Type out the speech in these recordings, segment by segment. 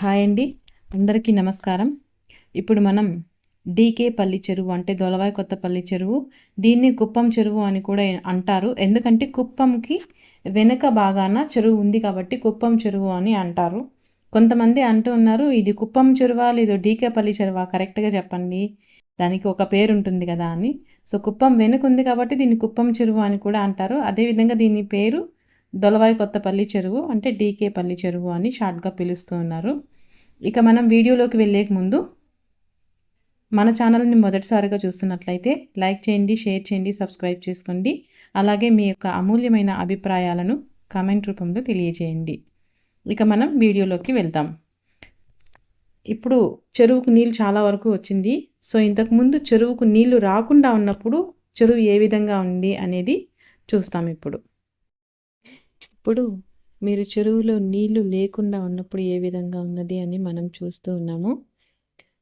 Hi అండి. అందరికీ నమస్కారం. ఇప్పుడు మనం డీకే పల్లి చెరువు అంటే దొలవాయి కొత్తపల్లి చెరువు దీన్ని కుప్పం చెరువు అని కూడా అంటారు. ఎందుకంటే కుప్పంకి వెనుక బాగాన చెరువు ఉంది కాబట్టి కుప్పం చెరువు అని అంటారు. కొంతమంది అంటూ ఉన్నారు ఇది కుప్పం చెరువా లేదో డీకే పల్లి చెరువా? కరెక్ట్గా చెప్పండి. దానికి ఒక పేరు ఉంటుంది కదా అని. సో కుప్పం వెనుక ఉంది కాబట్టి దీన్ని కుప్పం చెరువు అని కూడా అంటారు. అదేవిధంగా దీని పేరు దొలవాయి కొత్తపల్లి చెరువు అంటే డీకే పల్లి చెరువు అని షార్ట్గా పిలుస్తూ ఉన్నారు. ఇక మనం వీడియోలోకి వెళ్ళే ముందు మన ఛానల్ని మొదటిసారిగా చూస్తున్నట్లయితే లైక్ చేయండి షేర్ చేయండి సబ్స్క్రైబ్ చేసుకోండి. అలాగే మీ యొక్క అమూల్యమైన అభిప్రాయాలను కామెంట్ రూపంలో తెలియజేయండి. ఇక మనం వీడియోలోకి వెళ్దాం. ఇప్పుడు చెరువుకు నీళ్ళు చాలా వరకు వచ్చింది. సో ఇంతకుముందు చెరువుకు నీళ్ళు రాకుండా ఉన్నప్పుడు చెరువు ఏ విధంగా ఉంది అనేది చూస్తాం ఇప్పుడు. ఇప్పుడు మీరు చెరువులో నీళ్ళు లేకుండా ఉన్నప్పుడు ఏ విధంగా ఉన్నది అని మనం చూస్తూ ఉన్నాము.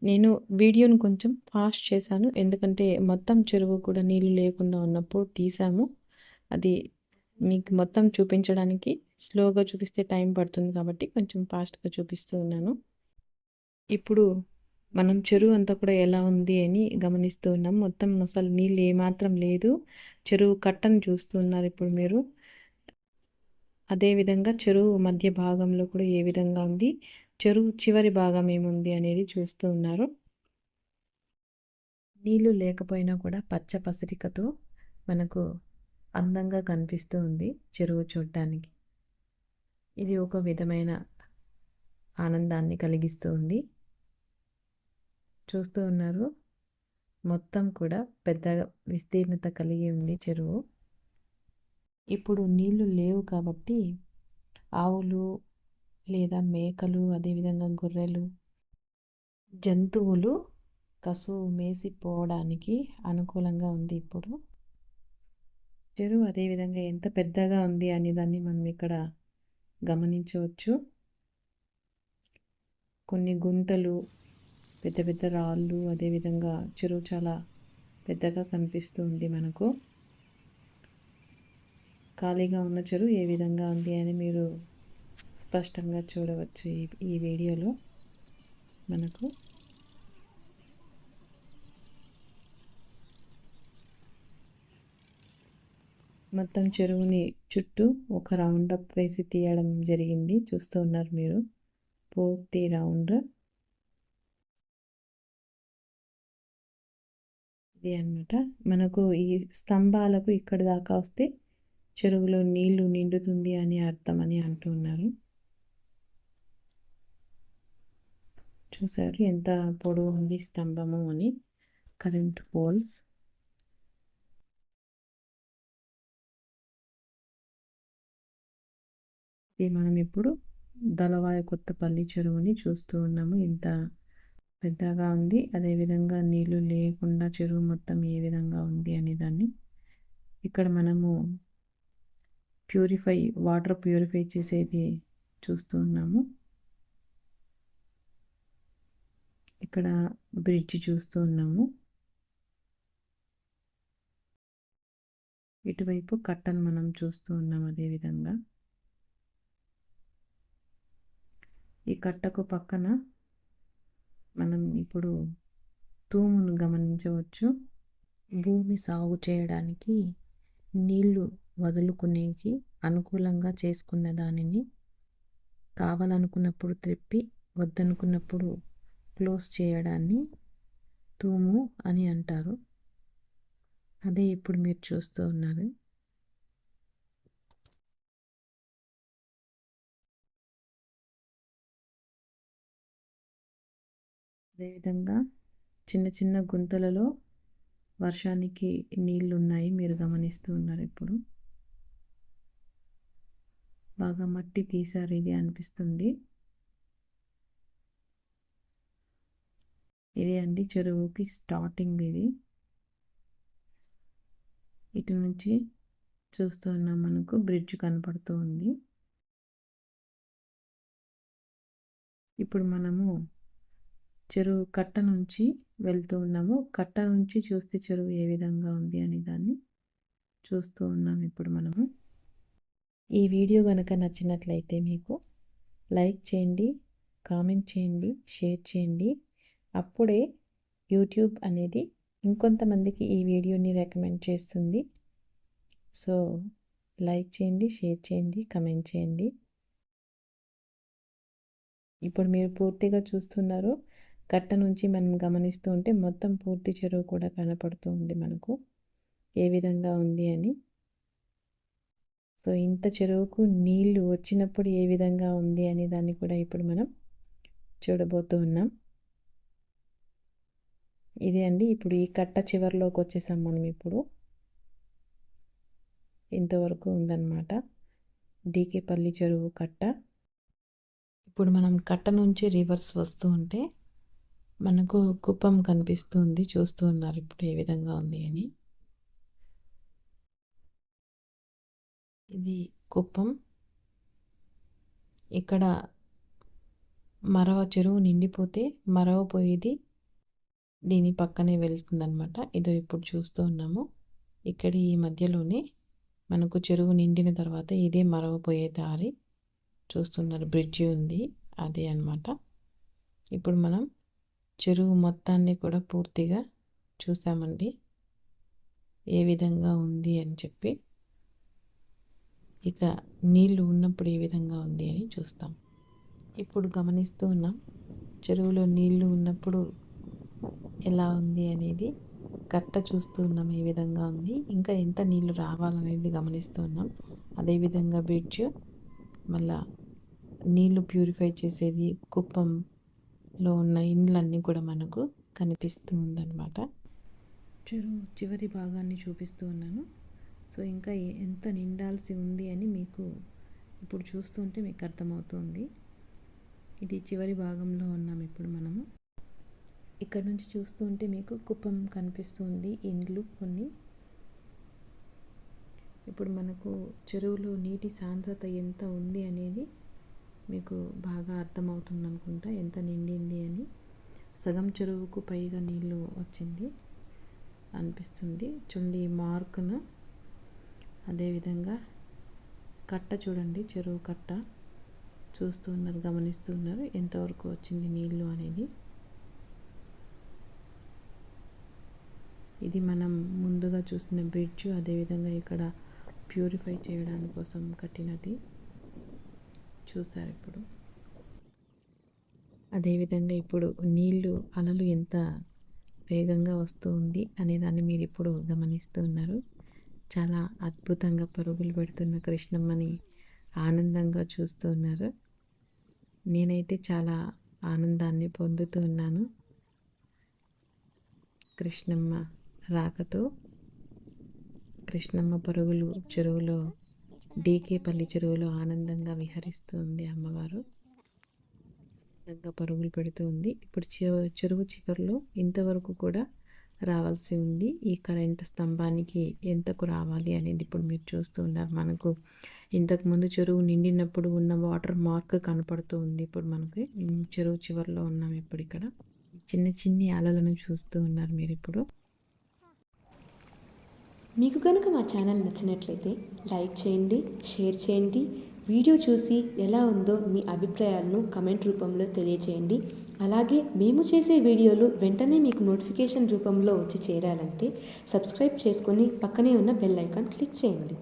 నేను వీడియోను కొంచెం ఫాస్ట్ చేశాను. ఎందుకంటే మొత్తం చెరువు కూడా నీళ్ళు లేకుండా ఉన్నప్పుడు తీసాము. అది మీకు మొత్తం చూపించడానికి స్లోగా చూపిస్తే టైం పడుతుంది కాబట్టి కొంచెం ఫాస్ట్గా చూపిస్తూ ఉన్నాను. ఇప్పుడు మనం చెరువు అంతా కూడా ఎలా ఉంది అని గమనిస్తూ ఉన్నాం. మొత్తం అసలు నీళ్ళు ఏమాత్రం లేదు. చెరువు కట్టను చూస్తున్నారు ఇప్పుడు మీరు. అదేవిధంగా చెరువు మధ్య భాగంలో కూడా ఏ విధంగా ఉంది? చెరువు చివరి భాగం ఏముంది అనేది చూస్తూ ఉన్నారు. నీళ్ళు లేకపోయినా కూడా పచ్చ పసిరికతో మనకు అందంగా కనిపిస్తూ ఉంది చెరువు చూడటానికి ఇది ఒక విధమైన ఆనందాన్ని కలిగిస్తూ ఉంది. చూస్తూ ఉన్నారు. మొత్తం కూడా పెద్ద విస్తీర్ణత కలిగి ఉంది చెరువు. ఇప్పుడు నీళ్ళు లేవు కాబట్టి ఆవులు లేదా మేకలు అదేవిధంగా గొర్రెలు జంతువులు కసువు మేసిపోవడానికి అనుకూలంగా ఉంది ఇప్పుడు. చెరువు అదేవిధంగా ఎంత పెద్దగా ఉంది అనే దాన్ని మనం ఇక్కడ గమనించవచ్చు. కొన్ని గుంతలు పెద్ద పెద్ద రాళ్ళు అదేవిధంగా చెరువు చాలా పెద్దగా కనిపిస్తుంది మనకు. ఖాళీగా ఉన్న చెరువు ఏ విధంగా ఉంది అని మీరు స్పష్టంగా చూడవచ్చు ఈ ఈ వీడియోలో మనకు. మొత్తం చెరువుని చుట్టూ ఒక రౌండ్ అప్ వేసి తీయడం జరిగింది. చూస్తూ ఉన్నారు మీరు. పూర్తి రౌండ్ ఇది అనమాట మనకు ఈ స్తంభాలకు ఇక్కడ దాకా వస్తే చెరువులో నీళ్ళు నిండుతుంది అని అర్థమని అంటున్నారు చూసారు ఎంత పొడవు ఉంది స్తంభము అని. Current poles. ఇది మనం ఇప్పుడు దళవాయ కొత్తపల్లి చెరువుని చూస్తూ ఉన్నాము. ఇంత పెద్దగా ఉంది. అదేవిధంగా నీళ్ళు లేకుండా చెరువు మొత్తం ఏ విధంగా ఉంది అనే దాన్ని ఇక్కడ మనము ప్యూరిఫై వాటర్ ప్యూరిఫై చేసేది చూస్తూ ఉన్నాము. ఇక్కడ బ్రిడ్జ్ చూస్తూ ఉన్నాము. ఇటువైపు కట్టను మనం చూస్తూ ఉన్నాం అదేవిధంగా ఈ కట్టకు పక్కన మనం ఇప్పుడు తూమును గమనించవచ్చు. భూమి సాగు చేయడానికి నీళ్ళు వదులుకునేకి అనుకూలంగా చేసుకున్న దానిని కావాలనుకున్నప్పుడు త్రిప్పి వద్దనుకున్నప్పుడు క్లోజ్ చేయడాన్ని తూము అని అంటారు. అదే ఇప్పుడు మీరు చూస్తూ ఉన్నారు. అదేవిధంగా చిన్న చిన్న గుంతలలో వర్షానికి నీళ్ళు ఉన్నాయి మీరు గమనిస్తూ ఉన్నారు ఇప్పుడు. బాగా మట్టి తీశారు ఇది అనిపిస్తుంది. ఇది అండి చెరువుకి స్టార్టింగ్ ఇది. ఇటు నుంచి చూస్తూ మనకు బ్రిడ్జ్ కనపడుతూ ఉంది. ఇప్పుడు మనము చెరువు కట్ట నుంచి వెళ్తూ ఉన్నాము. కట్ట నుంచి చూస్తే చెరువు ఏ విధంగా ఉంది అనే దాన్ని చూస్తూ ఉన్నాం ఇప్పుడు మనము. ఈ వీడియో కనుక నచ్చినట్లయితే మీకు లైక్ చేయండి కామెంట్ చేయండి షేర్ చేయండి. అప్పుడే యూట్యూబ్ అనేది ఇంకొంతమందికి ఈ వీడియోని రికమెండ్ చేస్తుంది. సో లైక్ చేయండి షేర్ చేయండి కమెంట్ చేయండి. ఇప్పుడు మీరు పూర్తిగా చూస్తున్నారు. కట్ట నుంచి మనం గమనిస్తూ ఉంటే మొత్తం పూర్తి చెరువు కూడా కనపడుతూ ఉంది మనకు. ఏ విధంగా ఉంది అని. సో ఇంత చెరువుకు నీళ్ళు వచ్చినప్పుడు ఏ విధంగా ఉంది అనే దాన్ని కూడా ఇప్పుడు మనం చూడబోతూ ఉన్నాం. ఇదే అండి ఇప్పుడు ఈ కట్ట చివరిలోకి వచ్చేసాం మనం ఇప్పుడు. ఇంతవరకు ఉందన్నమాట. డీకేపల్లి చెరువు కట్ట. ఇప్పుడు మనం కట్ట నుంచి రివర్స్ వస్తూ ఉంటే మనకు కుప్పం కనిపిస్తుంది చూస్తూ ఉన్నారు ఇప్పుడు ఏ విధంగా ఉంది అని. ఇది కుప్పం. ఇక్కడ మరవ చెరువు నిండిపోతే మరవ పోయేది దీని పక్కనే వెళ్తుందనమాట ఇదో ఇప్పుడు చూస్తూ ఉన్నాము. ఇక్కడ ఈ మధ్యలోనే మనకు చెరువు నిండిన తర్వాత ఇదే మరవపోయే దారి. చూస్తున్నారు బ్రిడ్జి ఉంది అదే అనమాట ఇప్పుడు మనం చెరువు మొత్తాన్ని కూడా పూర్తిగా చూసామండి. ఏ విధంగా ఉంది అని చెప్పి. ఇక నీళ్ళు ఉన్నప్పుడు ఏ విధంగా ఉంది అని చూస్తాం. ఇప్పుడు గమనిస్తూ ఉన్నాం చెరువులో నీళ్ళు ఉన్నప్పుడు ఎలా ఉంది అనేది కట్ట చూస్తూ ఉన్నాం ఏ విధంగా ఉంది ఇంకా ఎంత నీళ్ళు రావాలనేది గమనిస్తూ ఉన్నాం. అదేవిధంగా బ్రిడ్జ్ మళ్ళా నీళ్ళు ప్యూరిఫై చేసేది కుప్పంలో ఉన్న ఇండ్లన్నీ కూడా మనకు కనిపిస్తూ ఉందన్నమాట. చెరువు చివరి భాగాన్ని చూపిస్తూ ఉన్నాను. సో ఇంకా ఎంత నిండాల్సి ఉంది అని మీకు ఇప్పుడు చూస్తుంటే మీకు అర్థమవుతుంది. ఇది చివరి భాగంలో ఉన్నాం ఇప్పుడు మనము. ఇక్కడ నుంచి చూస్తుంటే మీకు కుప్పం కనిపిస్తుంది ఇండ్లు కొన్ని. ఇప్పుడు మనకు చెరువులో నీటి సాంద్రత ఎంత ఉంది అనేది మీకు బాగా అర్థమవుతుంది అనుకుంటా ఎంత నిండింది అని. సగం చెరువుకు పైగా నీళ్ళు వచ్చింది అనిపిస్తుంది. చూడండి ఈ మార్కును. అదేవిధంగా కట్ట చూడండి చెరువు కట్ట చూస్తున్నారు గమనిస్తున్నారు ఎంతవరకు వచ్చింది నీళ్ళు అనేది. ఇది మనం ముందుగా చూసిన బ్రిడ్జ్ అదేవిధంగా ఇక్కడ ప్యూరిఫై చేయడానికి కోసం కట్టినది. చూసారు ఇప్పుడు. అదేవిధంగా ఇప్పుడు నీళ్ళు అలలు ఎంత వేగంగా వస్తూ ఉంది అనేదాన్ని మీరు ఇప్పుడు గమనిస్తూ ఉన్నారు. చాలా అద్భుతంగా పరుగులు పెడుతున్న కృష్ణమ్మని ఆనందంగా చూస్తూ ఉన్నారు. నేనైతే చాలా ఆనందాన్ని పొందుతూ ఉన్నాను. కృష్ణమ్మ రాకతో కృష్ణమ్మ పరుగులు చెరువులో డీకేపల్లి చెరువులో ఆనందంగా విహరిస్తుంది అమ్మవారు. ఆనందంగా పరుగులు పెడుతూ ఉంది. ఇప్పుడు చెరువు చివరిలో ఇంతవరకు కూడా రావాల్సి ఉంది. ఈ కరెంట్ స్తంభానికి ఎంతకు రావాలి అనేది ఇప్పుడు మీరు చూస్తూ ఉన్నారు. మనకు ఇంతకుముందు చెరువు నిండినప్పుడు ఉన్న వాటర్ మార్క్ కనపడుతూ ఉంది. ఇప్పుడు మనకి చెరువు చివరిలో ఉన్నాం ఇప్పుడు ఇక్కడ. చిన్న చిన్ని అలలను చూస్తూ ఉన్నారు మీరు ఇప్పుడు. మీకు కనుక మా ఛానల్ నచ్చినట్లయితే లైక్ చేయండి షేర్ చేయండి. వీడియో చూసి ఎలా ఉందో మీ అభిప్రాయాలను కమెంట్ రూపంలో తెలియచేయండి అలాగే మేము చేసే వీడియోలు వెంటనే మీకు నోటిఫికేషన్ రూపంలో వచ్చి చేరాలంటే సబ్స్క్రైబ్ చేసుకొని పక్కనే ఉన్న బెల్ ఐకాన్ క్లిక్ చేయండి.